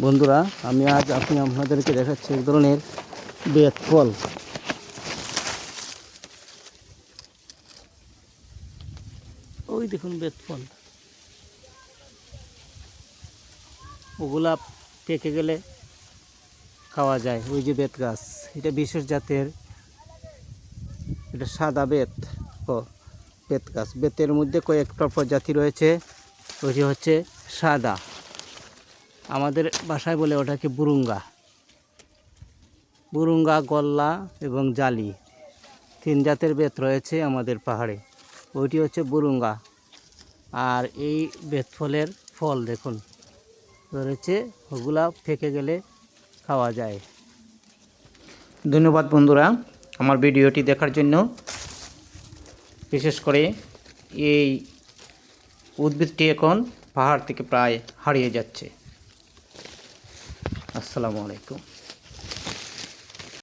বন্ধুরা, আমি আজ আপনি আপনাদেরকে দেখাচ্ছি এক ধরনের বেত ফল। ওই দেখুন বেত ফল। ওগুলা পেকে গেলে খাওয়া যায়, ওই যে বেত গাছ। এটা বিশেষ জাতের, এটা সাদা বেত ও বেত গাছ। বেতের মধ্যে কয়েকটা প্রজাতি রয়েছে ওইটি হচ্ছে সাদা। আমাদের বাসায় বলে ওটাকে বুরুঙ্গা? বুরুঙ্গা, গল্লা এবং জালি। তিন জাতের বেত রয়েছে আমাদের পাহাড়ে। ওইটি হচ্ছে বুরুঙ্গা। আর এই বেত ফলের ফল দেখুন। রয়েছে, ওগুলা ফেকে গেলে খাওয়া যায়। ধন্যবাদ বন্ধুরা আমার ভিডিওটি দেখার জন্য। বিশেষ করে এই উদ্ভিদটি এখন পাহাড় থেকে প্রায় হারিয়ে যাচ্ছে। আসসালামু আলাইকুম।